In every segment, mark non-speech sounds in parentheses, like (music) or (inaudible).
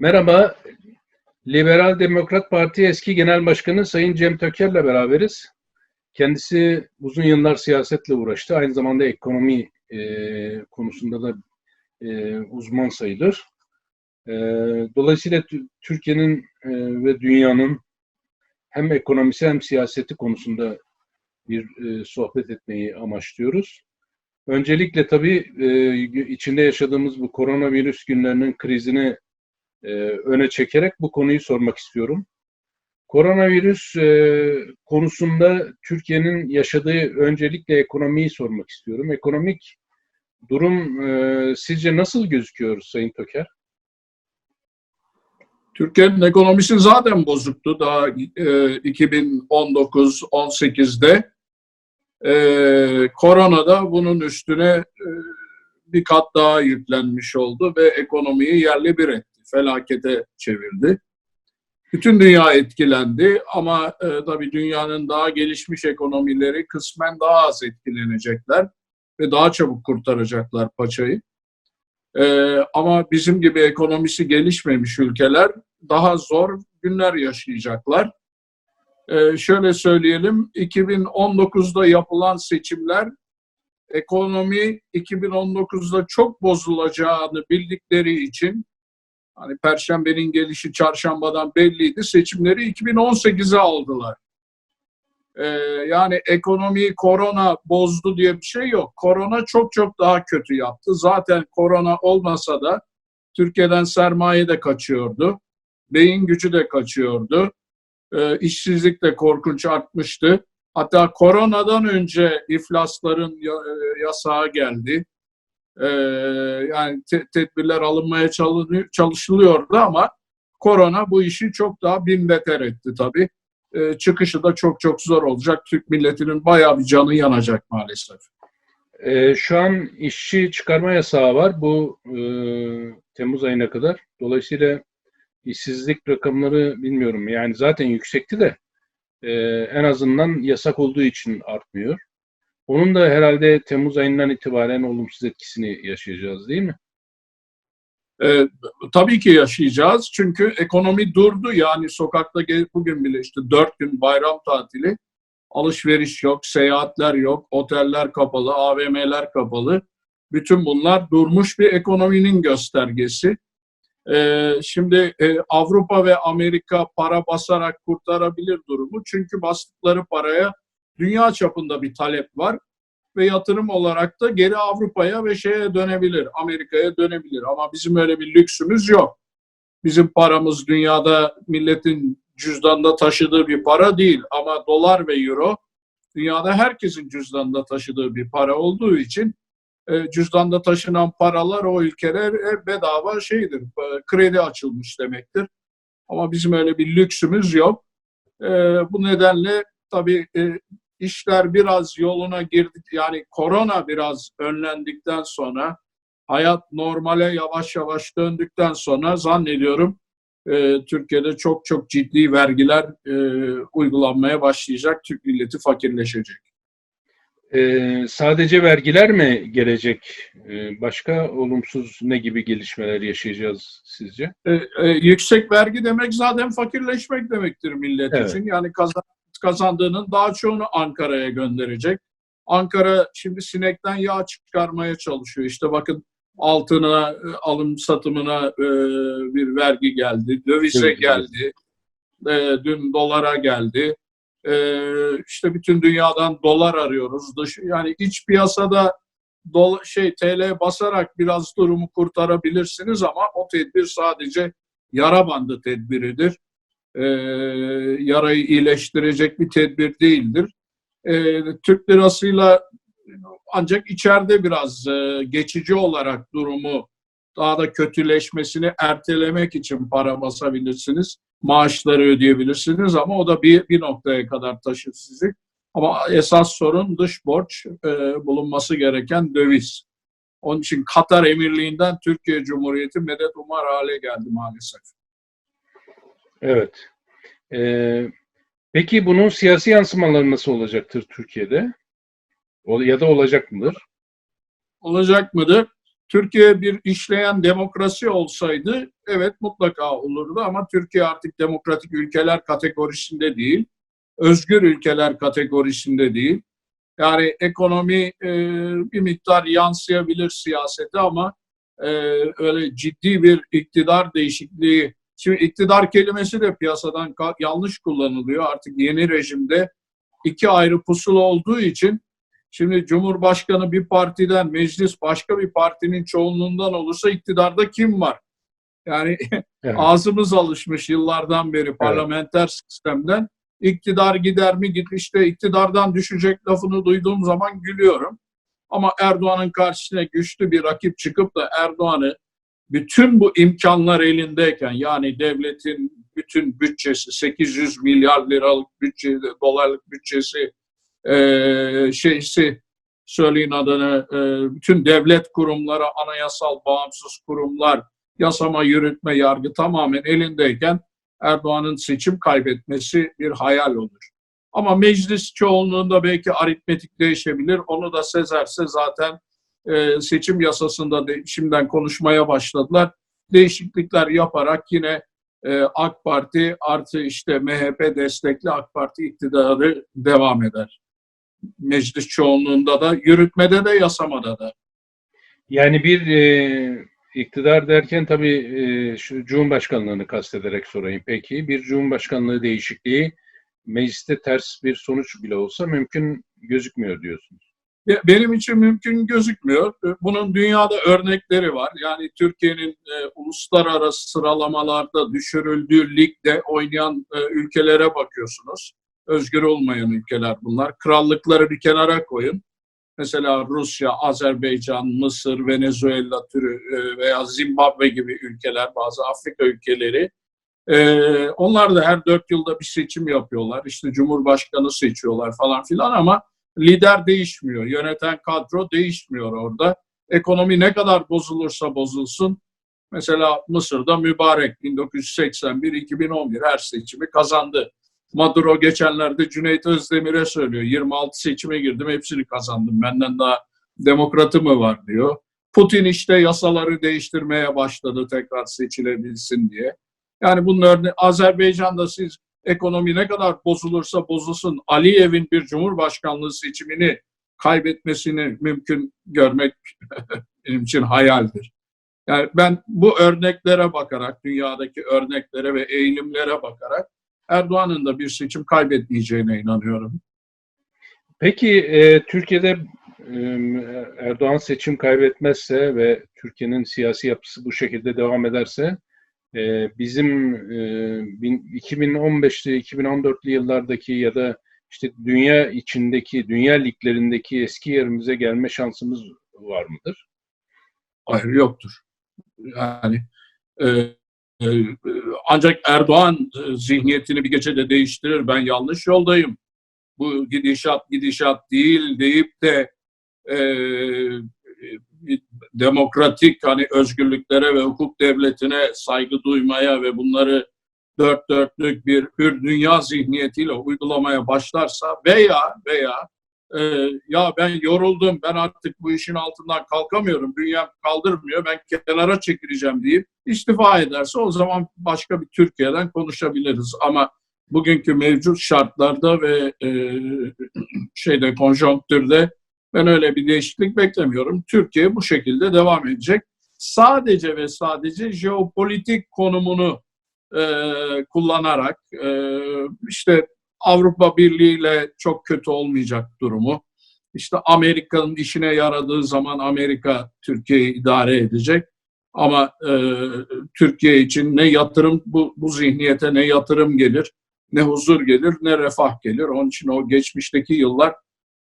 Merhaba, Liberal Demokrat Parti eski Genel Başkanı Sayın Cem Töker'le beraberiz. Kendisi uzun yıllar siyasetle uğraştı. Aynı zamanda ekonomi e, konusunda da e, uzman sayılır. E, dolayısıyla Türkiye'nin e, ve dünyanın hem ekonomisi hem siyaseti konusunda bir e, sohbet etmeyi amaçlıyoruz. Öncelikle tabii e, içinde yaşadığımız bu koronavirüs günlerinin krizini e, öne çekerek bu konuyu sormak istiyorum. Koronavirüs e, konusunda Türkiye'nin yaşadığı öncelikle ekonomiyi sormak istiyorum. Ekonomik durum e, sizce nasıl gözüküyor Sayın Töker? Türkiye'nin ekonomisi zaten bozuktu daha e, 2019-18'de. E, korona da bunun üstüne e, bir kat daha yüklenmiş oldu ve ekonomiyi yerle bir etti. Felakete çevirdi. Bütün dünya etkilendi ama e, tabii dünyanın daha gelişmiş ekonomileri kısmen daha az etkilenecekler ve daha çabuk kurtaracaklar paçayı. E, ama bizim gibi ekonomisi gelişmemiş ülkeler daha zor günler yaşayacaklar. Ee, şöyle söyleyelim, 2019'da yapılan seçimler ekonomi 2019'da çok bozulacağını bildikleri için hani Perşembenin gelişi çarşambadan belliydi. Seçimleri 2018'e aldılar. Ee, yani ekonomiyi korona bozdu diye bir şey yok. Korona çok çok daha kötü yaptı. Zaten korona olmasa da Türkiye'den sermaye de kaçıyordu. Beyin gücü de kaçıyordu. E, işsizlik de korkunç artmıştı. Hatta koronadan önce iflasların e, yasağı geldi. E, yani te- tedbirler alınmaya çalışılıyordu ama korona bu işi çok daha bin beter etti tabii. E, çıkışı da çok çok zor olacak. Türk milletinin bayağı bir canı yanacak maalesef. E, şu an işçi çıkarma yasağı var bu e, Temmuz ayına kadar. Dolayısıyla işsizlik rakamları bilmiyorum. Yani zaten yüksekti de e, en azından yasak olduğu için artmıyor. Onun da herhalde Temmuz ayından itibaren olumsuz etkisini yaşayacağız değil mi? E, tabii ki yaşayacağız çünkü ekonomi durdu yani sokakta bugün bile işte dört gün bayram tatili alışveriş yok, seyahatler yok, oteller kapalı, AVM'ler kapalı. Bütün bunlar durmuş bir ekonominin göstergesi. E, şimdi e, Avrupa ve Amerika para basarak kurtarabilir durumu çünkü bastıkları paraya dünya çapında bir talep var ve yatırım olarak da geri Avrupa'ya ve şeye dönebilir, Amerika'ya dönebilir. Ama bizim öyle bir lüksümüz yok. Bizim paramız dünyada milletin cüzdanda taşıdığı bir para değil ama dolar ve euro dünyada herkesin cüzdanda taşıdığı bir para olduğu için e, cüzdanda taşınan paralar o ülkeler e, bedava şeydir, e, kredi açılmış demektir. Ama bizim öyle bir lüksümüz yok. Bu nedenle tabii işler biraz yoluna girdi. Yani korona biraz önlendikten sonra hayat normale yavaş yavaş döndükten sonra zannediyorum e, Türkiye'de çok çok ciddi vergiler e, uygulanmaya başlayacak. Türk milleti fakirleşecek. E, sadece vergiler mi gelecek? E, başka olumsuz ne gibi gelişmeler yaşayacağız sizce? E, e, yüksek vergi demek zaten fakirleşmek demektir millet Evet. için. Yani kazan, kazandığının daha çoğunu Ankara'ya gönderecek. Ankara şimdi sinekten yağ çıkarmaya çalışıyor. İşte bakın altına, e, alım satımına e, bir vergi geldi. Dövize Döviz, geldi. E, dün dolara geldi. İşte bütün dünyadan dolar arıyoruz. Dış, yani iç piyasada dola, şey TL basarak biraz durumu kurtarabilirsiniz ama o tedbir sadece yara bandı tedbiridir. Ee, yarayı iyileştirecek bir tedbir değildir. Ee, Türk lirasıyla ancak içeride biraz e, geçici olarak durumu daha da kötüleşmesini ertelemek için para basabilirsiniz. Maaşları ödeyebilirsiniz ama o da bir, bir noktaya kadar taşır sizi. Ama esas sorun dış borç e, bulunması gereken döviz. Onun için Katar Emirliği'nden Türkiye Cumhuriyeti medet umar hale geldi maalesef. Evet. E, peki bunun siyasi yansımaları nasıl olacaktır Türkiye'de? Ya da olacak mıdır? Olacak mıdır? Türkiye bir işleyen demokrasi olsaydı evet mutlaka olurdu ama Türkiye artık demokratik ülkeler kategorisinde değil, özgür ülkeler kategorisinde değil. Yani ekonomi e, bir miktar yansıyabilir siyasete ama e, öyle ciddi bir iktidar değişikliği. Şimdi iktidar kelimesi de piyasadan yanlış kullanılıyor. Artık yeni rejimde iki ayrı pusula olduğu için şimdi Cumhurbaşkanı bir partiden, meclis başka bir partinin çoğunluğundan olursa iktidarda kim var? Yani (laughs) Evet. ağzımız alışmış yıllardan beri parlamenter sistemden. İktidar gider mi git işte iktidardan düşecek lafını duyduğum zaman gülüyorum. Ama Erdoğan'ın karşısına güçlü bir rakip çıkıp da Erdoğan'ı bütün bu imkanlar elindeyken yani devletin bütün bütçesi 800 milyar liralık bütçe, dolarlık bütçesi eee şeysi söyleyin adını eee, bütün devlet kurumları, anayasal bağımsız kurumlar, yasama, yürütme, yargı tamamen elindeyken Erdoğan'ın seçim kaybetmesi bir hayal olur. Ama meclis çoğunluğunda belki aritmetik değişebilir. Onu da sezerse zaten e, seçim yasasında de, şimdiden konuşmaya başladılar. Değişiklikler yaparak yine e, AK Parti artı işte MHP destekli AK Parti iktidarı devam eder. Meclis çoğunluğunda da, yürütmede de, yasamada da. Yani bir e, iktidar derken tabii e, şu Cumhurbaşkanlığını kastederek sorayım. Peki bir Cumhurbaşkanlığı değişikliği mecliste ters bir sonuç bile olsa mümkün gözükmüyor diyorsunuz. Be- Benim için mümkün gözükmüyor. Bunun dünyada örnekleri var. Yani Türkiye'nin e, uluslararası sıralamalarda düşürüldüğü ligde oynayan e, ülkelere bakıyorsunuz. Özgür olmayan ülkeler bunlar. Krallıkları bir kenara koyun. Mesela Rusya, Azerbaycan, Mısır, Venezuela türü e, veya Zimbabwe gibi ülkeler, bazı Afrika ülkeleri. Onlar da her dört yılda bir seçim yapıyorlar. İşte Cumhurbaşkanı seçiyorlar falan filan ama lider değişmiyor. Yöneten kadro değişmiyor orada. Ekonomi ne kadar bozulursa bozulsun. Mesela Mısır'da mübarek 1981-2011 her seçimi kazandı. Maduro geçenlerde Cüneyt Özdemir'e söylüyor. 26 seçime girdim hepsini kazandım. Benden daha demokratı mı var diyor. Putin işte yasaları değiştirmeye başladı tekrar seçilebilsin diye. Yani örneği Azerbaycan'da siz ekonomi ne kadar bozulursa bozulsun Aliyev'in bir cumhurbaşkanlığı seçimini kaybetmesini mümkün görmek (laughs) benim için hayaldir. Yani ben bu örneklere bakarak, dünyadaki örneklere ve eğilimlere bakarak Erdoğan'ın da bir seçim kaybetmeyeceğine inanıyorum. Peki e, Türkiye'de e, Erdoğan seçim kaybetmezse ve Türkiye'nin siyasi yapısı bu şekilde devam ederse e, bizim e, bin- 2015'li 2014'lü yıllardaki ya da işte dünya içindeki, dünya liglerindeki eski yerimize gelme şansımız var mıdır? Hayır yoktur. Yani e, e, ancak Erdoğan zihniyetini bir gecede değiştirir. Ben yanlış yoldayım. Bu gidişat gidişat değil deyip de e, e, demokratik hani özgürlüklere ve hukuk devletine saygı duymaya ve bunları dört dörtlük bir hür dünya zihniyetiyle uygulamaya başlarsa veya veya e, ya ben yoruldum, ben artık bu işin altından kalkamıyorum, dünyam kaldırmıyor, ben kenara çekileceğim deyip istifa ederse o zaman başka bir Türkiye'den konuşabiliriz. Ama bugünkü mevcut şartlarda ve e, (clears throat) şeyde konjonktürde ben öyle bir değişiklik beklemiyorum. Türkiye bu şekilde devam edecek. Sadece ve sadece jeopolitik konumunu e, kullanarak e, işte Avrupa Birliği ile çok kötü olmayacak durumu. İşte Amerika'nın işine yaradığı zaman Amerika Türkiye'yi idare edecek. Ama e, Türkiye için ne yatırım bu, bu zihniyete ne yatırım gelir, ne huzur gelir, ne refah gelir. Onun için o geçmişteki yıllar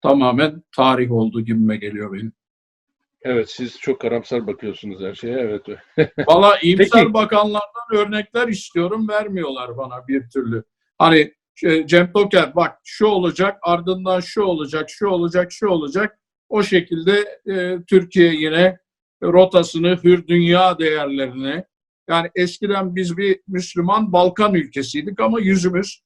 tamamen tarih oldu gibime geliyor benim. Evet, siz çok karamsar bakıyorsunuz her şeye. Evet. (laughs) Valla Peki. bakanlardan örnekler istiyorum vermiyorlar bana bir türlü. Hani şey, Cem Toker bak şu olacak ardından şu olacak şu olacak şu olacak. O şekilde e, Türkiye yine rotasını hür dünya değerlerine yani eskiden biz bir Müslüman Balkan ülkesiydik ama yüzümüz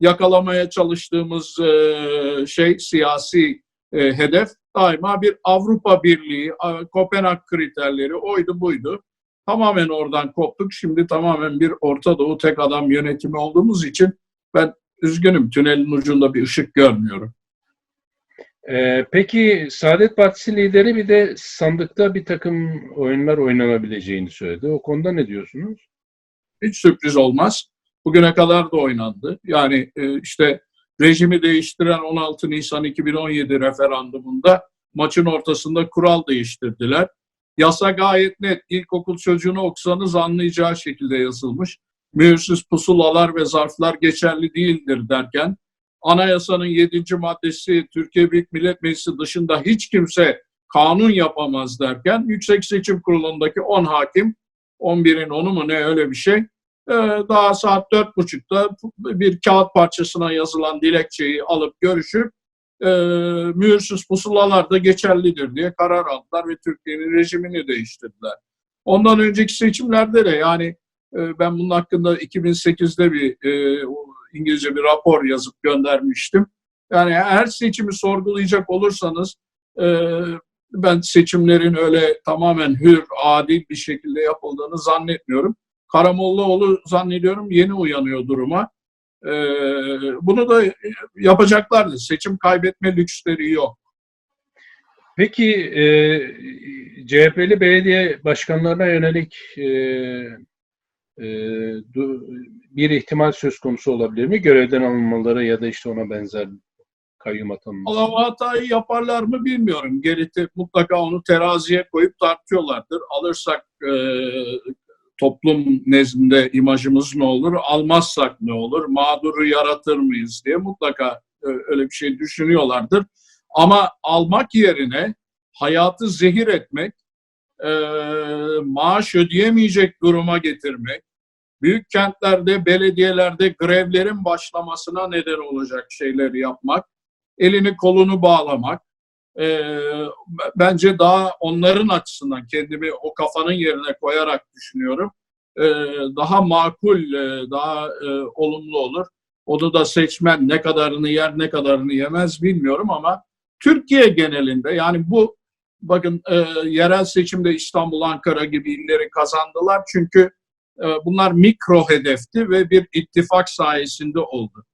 yakalamaya çalıştığımız e, şey siyasi e, hedef daima bir Avrupa Birliği, Kopenhag kriterleri oydu buydu. Tamamen oradan koptuk. Şimdi tamamen bir Orta Doğu tek adam yönetimi olduğumuz için ben üzgünüm tünelin ucunda bir ışık görmüyorum. Ee, peki Saadet Partisi lideri bir de sandıkta bir takım oyunlar oynanabileceğini söyledi. O konuda ne diyorsunuz? Hiç sürpriz olmaz. Bugüne kadar da oynandı. Yani e, işte rejimi değiştiren 16 Nisan 2017 referandumunda maçın ortasında kural değiştirdiler. Yasa gayet net. İlkokul çocuğunu okusanız anlayacağı şekilde yazılmış. Mühürsüz pusulalar ve zarflar geçerli değildir derken anayasanın 7. maddesi Türkiye Büyük Millet Meclisi dışında hiç kimse kanun yapamaz derken Yüksek Seçim Kurulu'ndaki 10 hakim 11'in onu mu ne öyle bir şey daha saat dört buçukta bir kağıt parçasına yazılan dilekçeyi alıp görüşüp e, mühürsüz pusulalar da geçerlidir diye karar aldılar ve Türkiye'nin rejimini değiştirdiler. Ondan önceki seçimlerde de yani e, ben bunun hakkında 2008'de bir e, İngilizce bir rapor yazıp göndermiştim. Yani her seçimi sorgulayacak olursanız e, ben seçimlerin öyle tamamen hür, adil bir şekilde yapıldığını zannetmiyorum. Karamollaoğlu zannediyorum yeni uyanıyor duruma. Ee, bunu da yapacaklardı. Seçim kaybetme lüksleri yok. Peki e, CHP'li belediye başkanlarına yönelik e, e, du, bir ihtimal söz konusu olabilir mi? Görevden alınmaları ya da işte ona benzer kayyum atanması. Ama hatayı yaparlar mı bilmiyorum. Gerite mutlaka onu teraziye koyup tartıyorlardır. Alırsak e, toplum nezdinde imajımız ne olur, almazsak ne olur, mağduru yaratır mıyız diye mutlaka e, öyle bir şey düşünüyorlardır. Ama almak yerine hayatı zehir etmek, e, maaş ödeyemeyecek duruma getirmek, büyük kentlerde, belediyelerde grevlerin başlamasına neden olacak şeyleri yapmak, elini kolunu bağlamak, e, bence daha onların açısından kendimi o kafanın yerine koyarak düşünüyorum. E, daha makul, e, daha e, olumlu olur. Onu da seçmen ne kadarını yer ne kadarını yemez bilmiyorum ama Türkiye genelinde yani bu bakın e, yerel seçimde İstanbul, Ankara gibi illeri kazandılar çünkü e, bunlar mikro hedefti ve bir ittifak sayesinde oldu.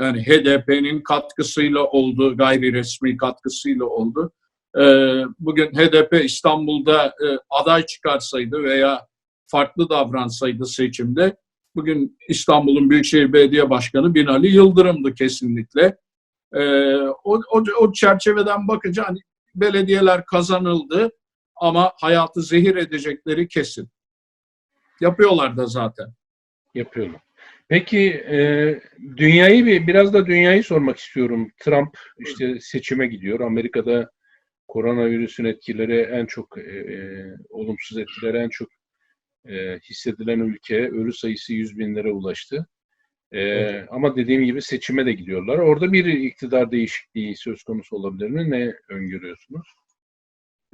Yani HDP'nin katkısıyla oldu, gayri resmi katkısıyla oldu. Ee, bugün HDP İstanbul'da e, aday çıkarsaydı veya farklı davransaydı seçimde, bugün İstanbul'un Büyükşehir Belediye Başkanı Binali Yıldırım'dı kesinlikle. Ee, o, o, o çerçeveden bakınca hani belediyeler kazanıldı ama hayatı zehir edecekleri kesin. Yapıyorlar da zaten. Yapıyorlar. Peki e, dünyayı bir biraz da dünyayı sormak istiyorum. Trump işte seçime gidiyor. Amerika'da koronavirüsün etkileri en çok e, e, olumsuz etkileri en çok e, hissedilen ülke. Ölü sayısı 100 binlere ulaştı. E, evet. Ama dediğim gibi seçime de gidiyorlar. Orada bir iktidar değişikliği söz konusu olabilir mi? Ne öngörüyorsunuz?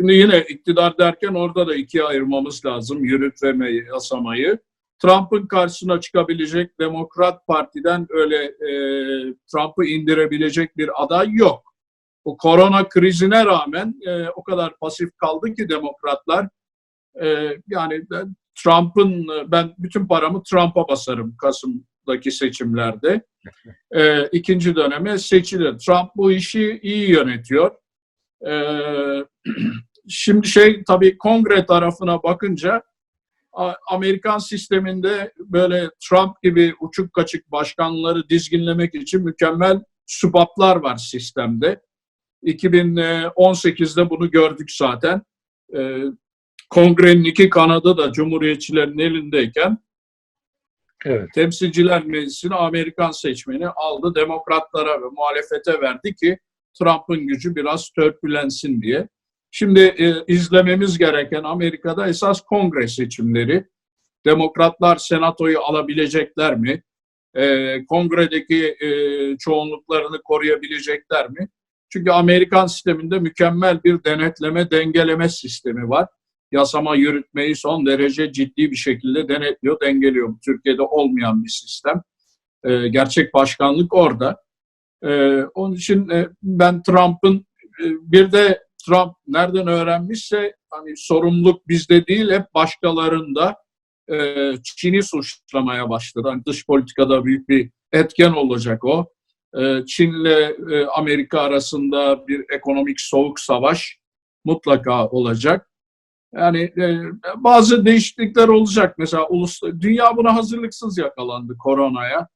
Şimdi yine iktidar derken orada da ikiye ayırmamız lazım yürütmeyi, yasamayı. Trump'ın karşısına çıkabilecek Demokrat Parti'den öyle e, Trump'ı indirebilecek bir aday yok. Bu korona krizine rağmen e, o kadar pasif kaldı ki demokratlar. E, yani Trump'ın ben bütün paramı Trump'a basarım Kasım'daki seçimlerde. E, ikinci döneme seçilir. Trump bu işi iyi yönetiyor. E, (clears throat) şimdi şey tabii kongre tarafına bakınca Amerikan sisteminde böyle Trump gibi uçuk kaçık başkanları dizginlemek için mükemmel subaplar var sistemde. 2018'de bunu gördük zaten. Ee, kongrenin iki kanadı da Cumhuriyetçilerin elindeyken evet. Temsilciler Meclisi'ni Amerikan seçmeni aldı. Demokratlara ve muhalefete verdi ki Trump'ın gücü biraz törpülensin diye. Şimdi e, izlememiz gereken Amerika'da esas kongre seçimleri. Demokratlar senatoyu alabilecekler mi? E, kongredeki e, çoğunluklarını koruyabilecekler mi? Çünkü Amerikan sisteminde mükemmel bir denetleme, dengeleme sistemi var. Yasama yürütmeyi son derece ciddi bir şekilde denetliyor, dengeliyor. Türkiye'de olmayan bir sistem. E, gerçek başkanlık orada. E, onun için e, ben Trump'ın e, bir de Trump nereden öğrenmişse hani sorumluluk bizde değil hep başkalarında e, Çin'i suçlamaya başladı. Hani dış politikada büyük bir etken olacak o. E, Çin'le e, Amerika arasında bir ekonomik soğuk savaş mutlaka olacak. Yani e, bazı değişiklikler olacak. Mesela ulus, dünya buna hazırlıksız yakalandı koronaya.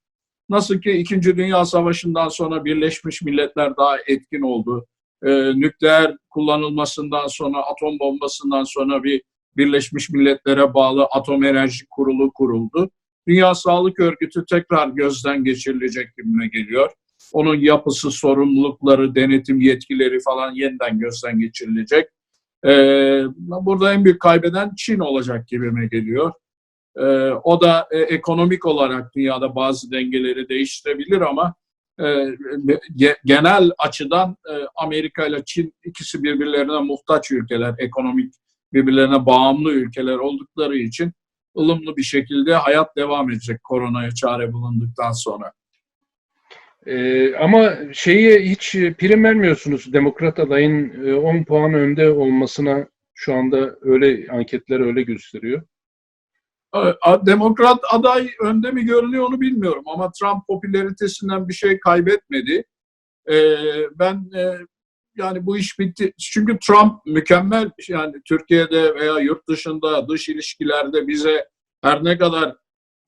Nasıl ki İkinci Dünya Savaşı'ndan sonra Birleşmiş Milletler daha etkin oldu. E, nükleer kullanılmasından sonra, atom bombasından sonra bir Birleşmiş Milletler'e bağlı Atom Enerji Kurulu kuruldu. Dünya Sağlık Örgütü tekrar gözden geçirilecek gibime geliyor. Onun yapısı, sorumlulukları, denetim yetkileri falan yeniden gözden geçirilecek. Ee, burada en büyük kaybeden Çin olacak gibime geliyor. Ee, o da e, ekonomik olarak dünyada bazı dengeleri değiştirebilir ama genel açıdan e, Amerika ile Çin ikisi birbirlerine muhtaç ülkeler, ekonomik birbirlerine bağımlı ülkeler oldukları için ılımlı bir şekilde hayat devam edecek koronaya çare bulunduktan sonra. Ee, ama şeyi hiç prim vermiyorsunuz. Demokrat adayın e, 10 puan önde olmasına şu anda öyle anketler öyle gösteriyor. Demokrat aday önde mi görünüyor onu bilmiyorum ama Trump popülaritesinden bir şey kaybetmedi. Ee, ben e, yani bu iş bitti. Çünkü Trump mükemmel yani Türkiye'de veya yurt dışında dış ilişkilerde bize her ne kadar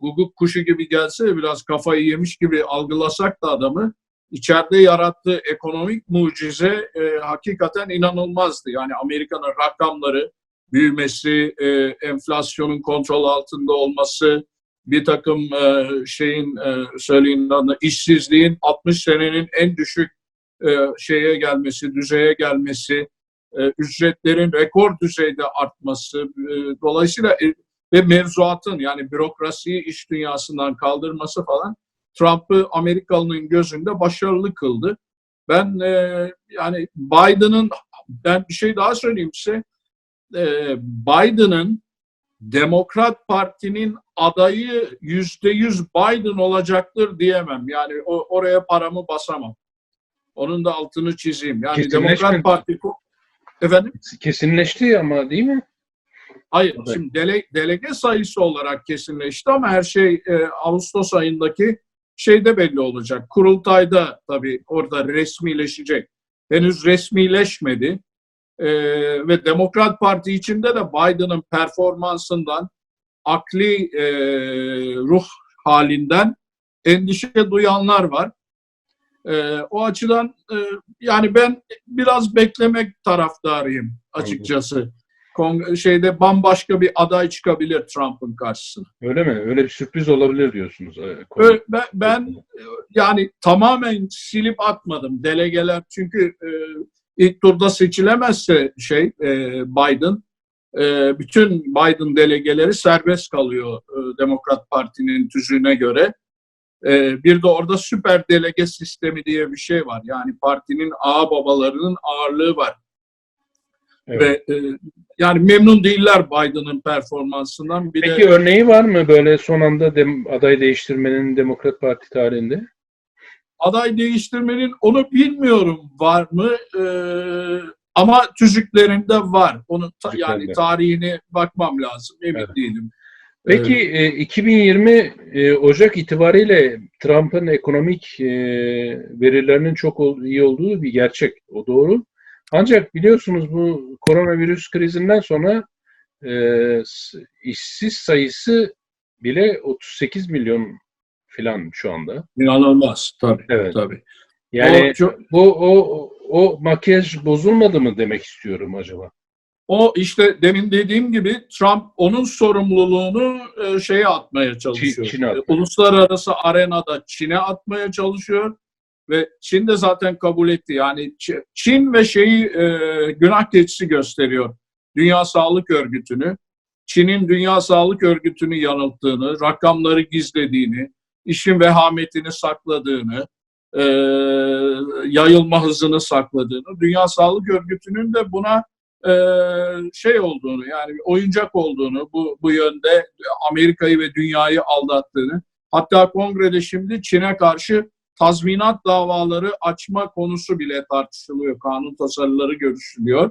guguk kuşu gibi gelse biraz kafayı yemiş gibi algılasak da adamı içeride yarattığı ekonomik mucize e, hakikaten inanılmazdı. Yani Amerika'nın rakamları, büyümesi, e, enflasyonun kontrol altında olması, bir takım e, şeyin e, söyleyin adına işsizliğin 60 senenin en düşük e, şeye gelmesi, düzeye gelmesi, e, ücretlerin rekor düzeyde artması, e, dolayısıyla e, ve mevzuatın yani bürokrasiyi iş dünyasından kaldırması falan Trump'ı Amerikalı'nın gözünde başarılı kıldı. Ben e, yani Biden'ın ben bir şey daha söyleyeyim size. E, Biden'ın Demokrat Parti'nin adayı yüzde yüz Biden olacaktır diyemem. Yani o, oraya paramı basamam. Onun da altını çizeyim. Yani. Demokrat Parti efendim Kesinleşti ama değil mi? Hayır, Evet. şimdi dele, delege sayısı olarak kesinleşti ama her şey e, Ağustos ayındaki şeyde belli olacak. Kurultayda tabii orada resmileşecek. Henüz resmileşmedi. E, ve Demokrat Parti içinde de Biden'ın performansından, akli e, ruh halinden endişe duyanlar var. E, o açıdan e, yani ben biraz beklemek taraftarıyım açıkçası. Kong- şeyde bambaşka bir aday çıkabilir Trump'ın karşısına. Öyle mi? Öyle bir sürpriz olabilir diyorsunuz. e, konu. Ö- Ben, ben yani tamamen silip atmadım delegeler çünkü e, ilk turda seçilemezse şey e, Biden e, bütün Biden delegeleri serbest kalıyor e, Demokrat Parti'nin tüzüğüne göre. E, bir de orada süper delege sistemi diye bir şey var. Yani partinin ağ babalarının ağırlığı var. Evet. Ve e, yani memnun değiller Biden'ın performansından. Bir Peki de örneği var mı böyle son anda dem- aday değiştirmenin Demokrat Parti tarihinde? Aday değiştirmenin onu bilmiyorum var mı E, ama tüzüklerinde var. Onun ta- yani tarihine bakmam lazım. Emin Evet. değilim. Peki e, 2020 e, Ocak itibariyle Trump'ın ekonomik e, verilerinin çok ol- iyi olduğu bir gerçek. O doğru. Ancak biliyorsunuz bu koronavirüs krizinden sonra e, işsiz sayısı bile 38 milyon falan şu anda. İnanılmaz tabii. Evet. tabii. Yani o, çok- bu o o makyaj bozulmadı mı demek istiyorum acaba? o işte demin dediğim gibi Trump onun sorumluluğunu e, şeye atmaya çalışıyor. Çin'e atmaya. E, Uluslararası arenada Çin'e atmaya çalışıyor ve Çin de zaten kabul etti. Yani Çin ve şeyi e, günah keçisi gösteriyor. Dünya Sağlık Örgütü'nü. Çin'in Dünya Sağlık Örgütü'nü yanılttığını, rakamları gizlediğini, işin vehametini sakladığını, e, yayılma hızını sakladığını, Dünya Sağlık Örgütü'nün de buna e, şey olduğunu yani oyuncak olduğunu bu, bu yönde Amerika'yı ve dünyayı aldattığını hatta kongrede şimdi Çin'e karşı tazminat davaları açma konusu bile tartışılıyor. Kanun tasarıları görüşülüyor.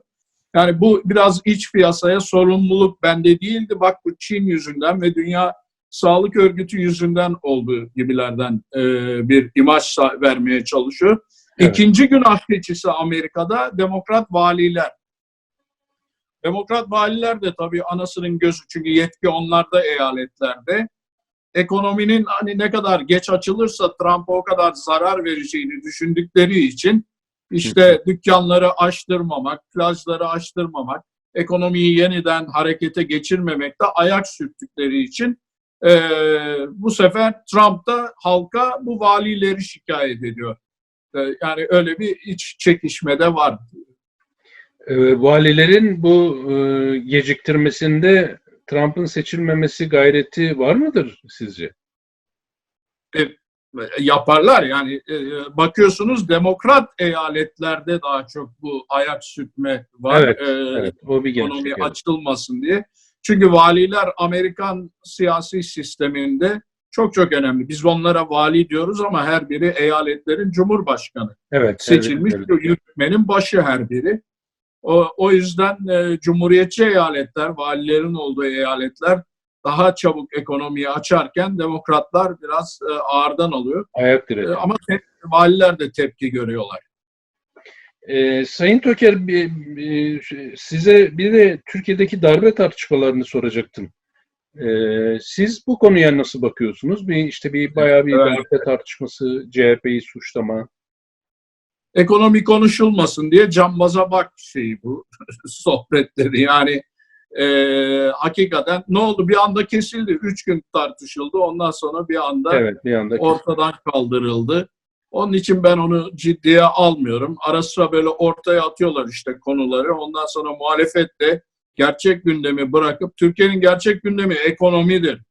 Yani bu biraz iç piyasaya sorumluluk bende değildi. Bak bu Çin yüzünden ve Dünya Sağlık Örgütü yüzünden olduğu gibilerden e, bir imaj vermeye çalışıyor. Evet. İkinci günah keçisi Amerika'da demokrat valiler. Demokrat valiler de tabii anasının gözü çünkü yetki onlarda eyaletlerde. Ekonominin hani ne kadar geç açılırsa Trump'a o kadar zarar vereceğini düşündükleri için işte dükkanları açtırmamak, plajları açtırmamak, ekonomiyi yeniden harekete geçirmemekte ayak sürttükleri için eee, bu sefer Trump da halka bu valileri şikayet ediyor. Eee, yani öyle bir iç çekişme de var. E, valilerin bu e, geciktirmesinde Trump'ın seçilmemesi gayreti var mıdır sizce? yaparlar. Yani e, bakıyorsunuz demokrat eyaletlerde daha çok bu ayak sürtme var. Evet, E, Evet, o bir ekonomi gerçek. açılmasın diye. Çünkü valiler Amerikan siyasi sisteminde çok çok önemli. Biz onlara vali diyoruz ama her biri eyaletlerin cumhurbaşkanı. Evet, Seçilmiş evet, bir yürütmenin başı her biri. O, o yüzden e, cumhuriyetçi eyaletler, valilerin olduğu eyaletler daha çabuk ekonomiyi açarken demokratlar biraz e, ağırdan alıyor. Ayak E, diredi. ama valiler de tepki görüyorlar. Ee, Sayın Töker, bir, bir- size bir de Türkiye'deki darbe tartışmalarını soracaktım. Ee, siz bu konuya nasıl bakıyorsunuz? Bir işte bir bayağı bir Evet. darbe tartışması, CHP'yi suçlama. Ekonomi konuşulmasın diye cambaza bak şeyi bu (laughs) sohbetleri yani e, hakikaten ne oldu bir anda kesildi. Üç gün tartışıldı ondan sonra bir anda Evet, bir anda. ortadan kaldırıldı. Onun için ben onu ciddiye almıyorum. Ara sıra böyle ortaya atıyorlar işte konuları. Ondan sonra muhalefet de gerçek gündemi bırakıp Türkiye'nin gerçek gündemi ekonomidir.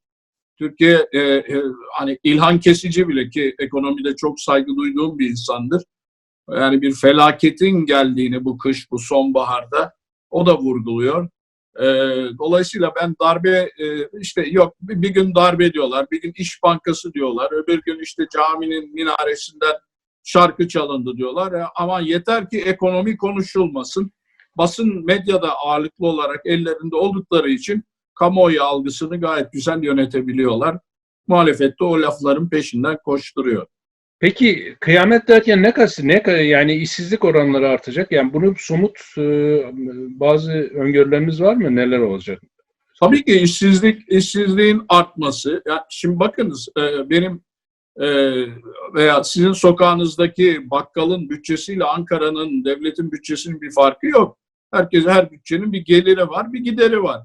Türkiye e, e, hani İlhan Kesici bile ki ekonomide çok saygı duyduğum bir insandır. Yani bir felaketin geldiğini bu kış, bu sonbaharda o da vurguluyor. E, dolayısıyla ben darbe e, işte yok bir, gün darbe diyorlar, bir gün İş Bankası diyorlar, öbür gün işte caminin minaresinden şarkı çalındı diyorlar. E, ama yeter ki ekonomi konuşulmasın. Basın medyada ağırlıklı olarak ellerinde oldukları için kamuoyu algısını gayet güzel yönetebiliyorlar. Muhalefet de o lafların peşinden koşturuyor. Peki kıyamet derken ne kası ne yani işsizlik oranları artacak? Yani bunun somut e, bazı öngörüleriniz var mı? Neler olacak? Tabii ki işsizlik, işsizliğin artması. Ya şimdi bakınız e, benim e, veya sizin sokağınızdaki bakkalın bütçesiyle Ankara'nın devletin bütçesinin bir farkı yok. Herkes her bütçenin bir geliri var, bir gideri var.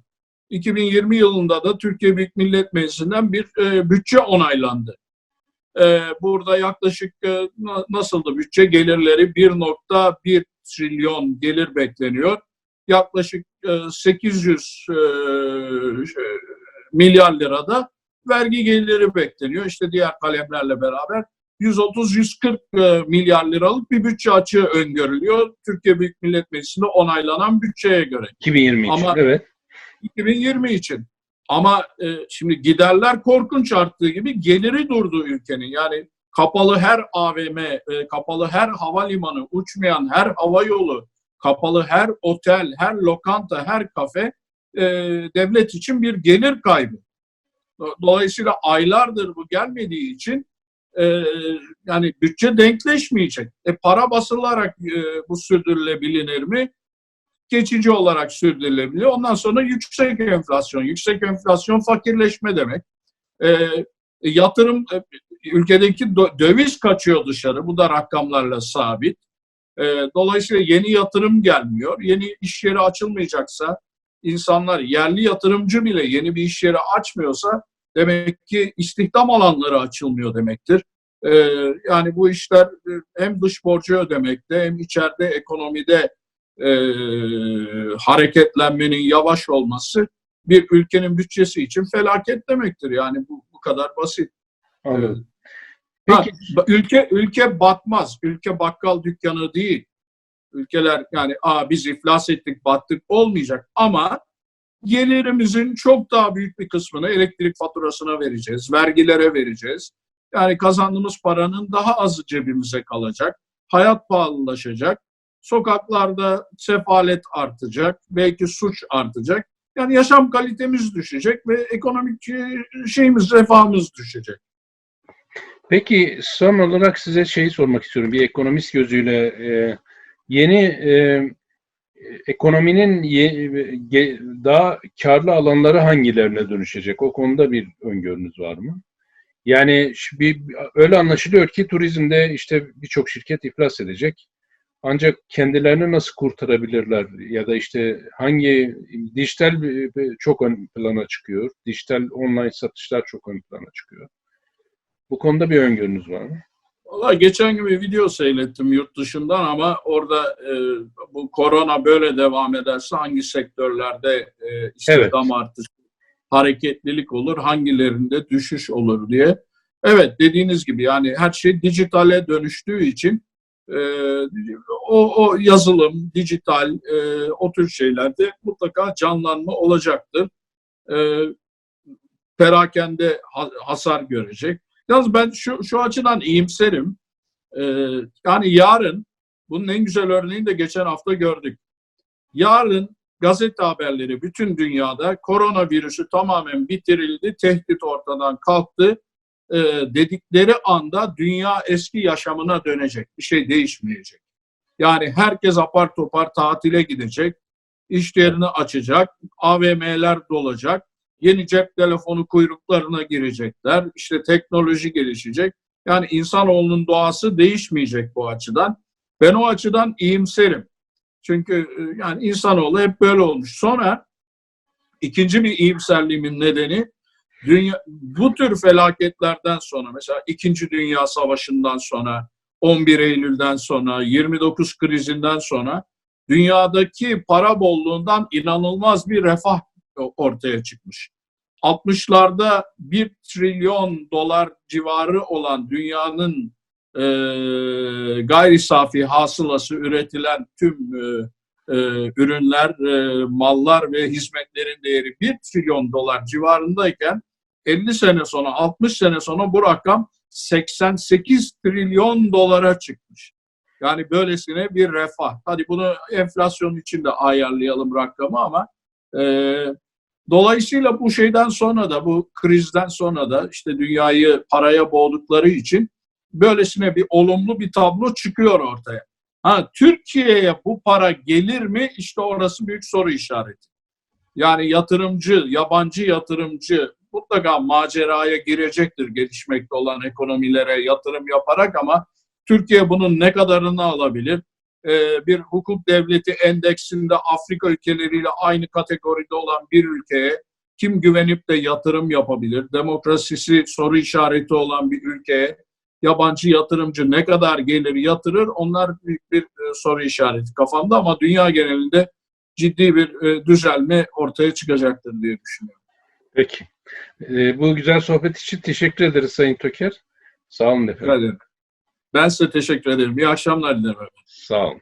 2020 yılında da Türkiye Büyük Millet Meclisi'nden bir bütçe onaylandı. E, burada yaklaşık e, na- nasıldı bütçe gelirleri 1.1 trilyon gelir bekleniyor. Yaklaşık e, 800 e, milyar lirada vergi geliri bekleniyor. İşte diğer kalemlerle beraber 130-140 e, milyar liralık bir bütçe açığı öngörülüyor. Türkiye Büyük Millet Meclisi'nde onaylanan bütçeye göre. 2020 için. Ama- Evet. 2020 için. Ama e, şimdi giderler korkunç arttığı gibi geliri durdu ülkenin. Yani kapalı her AVM, e, kapalı her havalimanı, uçmayan her hava yolu, kapalı her otel, her lokanta, her kafe e, devlet için bir gelir kaybı. Do- Dolayısıyla aylardır bu gelmediği için e, yani bütçe denkleşmeyecek. E, para basılarak e, bu sürdürülebilir mi? Geçici olarak sürdürülebiliyor. Ondan sonra yüksek enflasyon. Yüksek enflasyon fakirleşme demek. E, yatırım, ülkedeki döviz kaçıyor dışarı. Bu da rakamlarla sabit. E, dolayısıyla yeni yatırım gelmiyor. Yeni iş yeri açılmayacaksa insanlar yerli yatırımcı bile yeni bir iş yeri açmıyorsa demek ki istihdam alanları açılmıyor demektir. E, yani bu işler e, hem dış borcu ödemekte hem içeride ekonomide e, hareketlenmenin yavaş olması bir ülkenin bütçesi için felaket demektir. Yani bu, bu kadar basit. Anladım. Ha, Peki ba- ülke ülke batmaz. Ülke bakkal dükkanı değil. Ülkeler yani Aa, biz iflas ettik, battık olmayacak ama gelirimizin çok daha büyük bir kısmını elektrik faturasına vereceğiz, vergilere vereceğiz. Yani kazandığımız paranın daha azı cebimize kalacak. Hayat pahalılaşacak. Sokaklarda sefalet artacak. Belki suç artacak. Yani yaşam kalitemiz düşecek ve ekonomik şeyimiz, refahımız düşecek. Peki son olarak size şeyi sormak istiyorum. Bir ekonomist gözüyle e, yeni e, ekonominin ye, ge, daha karlı alanları hangilerine dönüşecek? O konuda bir öngörünüz var mı? Yani bir, öyle anlaşılıyor ki turizmde işte birçok şirket iflas edecek. Ancak kendilerini nasıl kurtarabilirler ya da işte hangi dijital çok ön plana çıkıyor. Dijital online satışlar çok ön plana çıkıyor. Bu konuda bir öngörünüz var mı? Valla geçen gün bir video seyrettim yurt dışından ama orada e, bu korona böyle devam ederse hangi sektörlerde e, istihdam evet. artışı, hareketlilik olur, hangilerinde düşüş olur diye. Evet dediğiniz gibi yani her şey dijitale dönüştüğü için e, o, o yazılım, dijital e, o tür şeylerde mutlaka canlanma olacaktır. E, perakende hasar görecek. Yalnız ben şu, şu açıdan iyimserim. Ee, yani yarın, bunun en güzel örneğini de geçen hafta gördük. Yarın gazete haberleri bütün dünyada koronavirüsü tamamen bitirildi, tehdit ortadan kalktı e, dedikleri anda dünya eski yaşamına dönecek. Bir şey değişmeyecek. Yani herkes apar topar tatile gidecek, iş yerini açacak, AVM'ler dolacak, Yeni cep telefonu kuyruklarına girecekler. İşte teknoloji gelişecek. Yani insanoğlunun doğası değişmeyecek bu açıdan. Ben o açıdan iyimserim. Çünkü yani insanoğlu hep böyle olmuş. Sonra ikinci bir iyimserliğimin nedeni dünya, bu tür felaketlerden sonra mesela İkinci Dünya Savaşı'ndan sonra 11 Eylül'den sonra 29 krizinden sonra dünyadaki para bolluğundan inanılmaz bir refah ortaya çıkmış. 60'larda 1 trilyon dolar civarı olan dünyanın e, gayri safi hasılası üretilen tüm e, e, ürünler, e, mallar ve hizmetlerin değeri 1 trilyon dolar civarındayken 50 sene sonra, 60 sene sonra bu rakam 88 trilyon dolara çıkmış. Yani böylesine bir refah. Hadi bunu enflasyon içinde ayarlayalım rakamı ama e, Dolayısıyla bu şeyden sonra da bu krizden sonra da işte dünyayı paraya boğdukları için böylesine bir olumlu bir tablo çıkıyor ortaya. Ha Türkiye'ye bu para gelir mi? İşte orası büyük soru işareti. Yani yatırımcı, yabancı yatırımcı mutlaka maceraya girecektir gelişmekte olan ekonomilere yatırım yaparak ama Türkiye bunun ne kadarını alabilir? E, bir hukuk devleti endeksinde Afrika ülkeleriyle aynı kategoride olan bir ülkeye kim güvenip de yatırım yapabilir? Demokrasisi soru işareti olan bir ülkeye yabancı yatırımcı ne kadar gelir yatırır? Onlar büyük bir e, soru işareti kafamda ama dünya genelinde ciddi bir e, düzelme ortaya çıkacaktır diye düşünüyorum. Peki. Bu güzel sohbet için teşekkür ederiz Sayın Töker. Sağ olun efendim. Ben size teşekkür ederim. İyi akşamlar dilerim. Sağ olun.